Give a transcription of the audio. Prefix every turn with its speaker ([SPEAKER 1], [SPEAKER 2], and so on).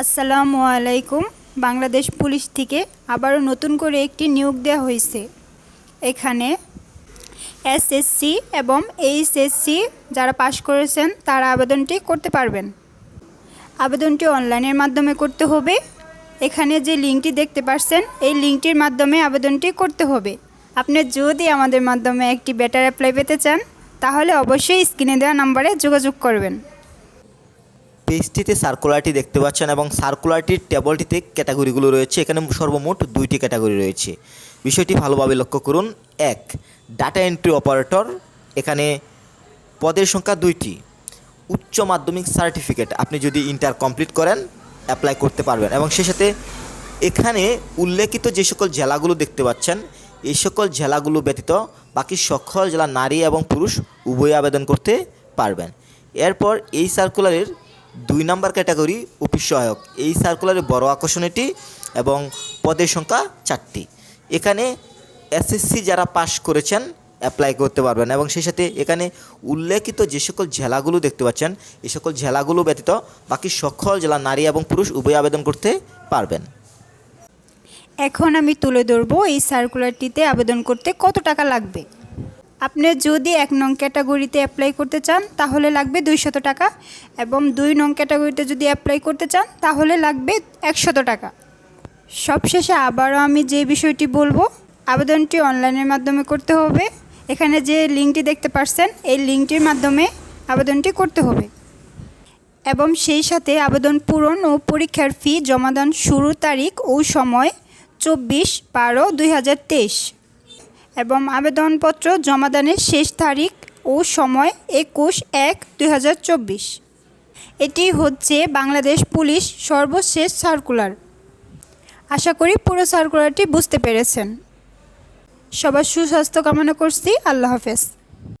[SPEAKER 1] আসসালামু আলাইকুম। বাংলাদেশ পুলিশ থেকে আবারও নতুন করে একটি নিয়োগ দেওয়া হয়েছে। এখানে এসএসসি এবং এইচএসসি যারা পাশ করেছেন তারা আবেদনটি করতে পারবেন। আবেদনটি অনলাইনের মাধ্যমে করতে হবে। এখানে যে লিঙ্কটি দেখতে পাচ্ছেন, এই লিঙ্কটির মাধ্যমে আবেদনটি করতে হবে। আপনি যদি আমাদের মাধ্যমে একটি বেটার অ্যাপ্লাই পেতে চান, তাহলে অবশ্যই স্ক্রিনে দেওয়া নাম্বারে যোগাযোগ করবেন।
[SPEAKER 2] পেজটিতে সার্কুলারটি দেখতে পাচ্ছেন এবং সার্কুলারটির টেবলটিতে ক্যাটাগরিগুলো রয়েছে। এখানে সর্বমোট দুইটি ক্যাটাগরি রয়েছে। বিষয়টি ভালোভাবে লক্ষ্য করুন। এক ডাটা এন্ট্রি অপারেটর এখানে পদের সংখ্যা দুইটি। উচ্চ মাধ্যমিক সার্টিফিকেট আপনি যদি ইন্টার কমপ্লিট করেন অ্যাপ্লাই করতে পারবেন। এবং সে সাথে এখানে উল্লেখিত যে সকল জেলাগুলো দেখতে পাচ্ছেন, এই সকল জেলাগুলো ব্যতীত বাকি সকল জেলা নারী এবং পুরুষ উভয় আবেদন করতে পারবেন। এরপর এই সার্কুলারের দুই নম্বর ক্যাটাগরি অফিস সহায়ক। এই সার্কুলারের বড় আকর্ষণ এটি এবং পদের সংখ্যা চারটি। এখানে এসএসসি যারা পাশ করেছেন অ্যাপ্লাই করতে পারবেন এবং সেই সাথে এখানে উল্লেখিত যে সকল জেলাগুলো দেখতে পাচ্ছেন, এ সকল জেলাগুলো ব্যতীত বাকি সকল জেলা নারী এবং পুরুষ উভয় আবেদন করতে পারবেন।
[SPEAKER 1] এখন আমি তুলে ধরবো এই সার্কুলারটিতে আবেদন করতে কত টাকা লাগবে। আপনি যদি এক নং ক্যাটাগরিতে অ্যাপ্লাই করতে চান, তাহলে লাগবে দুইশত টাকা এবং দুই নং ক্যাটাগরিতে যদি অ্যাপ্লাই করতে চান, তাহলে লাগবে একশত টাকা। সবশেষে আবারও আমি যে বিষয়টি বলব, আবেদনটি অনলাইনের মাধ্যমে করতে হবে। এখানে যে লিঙ্কটি দেখতে পাচ্ছেন এই লিঙ্কটির মাধ্যমে আবেদনটি করতে হবে। এবং সেই সাথে আবেদন পূরণ ও পরীক্ষার ফি জমাদান শুরু তারিখ ও সময় চব্বিশ বারো দুই এবং আবেদনপত্র জমাদানের শেষ তারিখ ও সময় একুশ এক দুই এটি হচ্ছে বাংলাদেশ পুলিশ সর্বশেষ সার্কুলার। আশা করি পুরো সার্কুলারটি বুঝতে পেরেছেন। সবার সুস্বাস্থ্য কামনা করছি। আল্লাহ হাফেজ।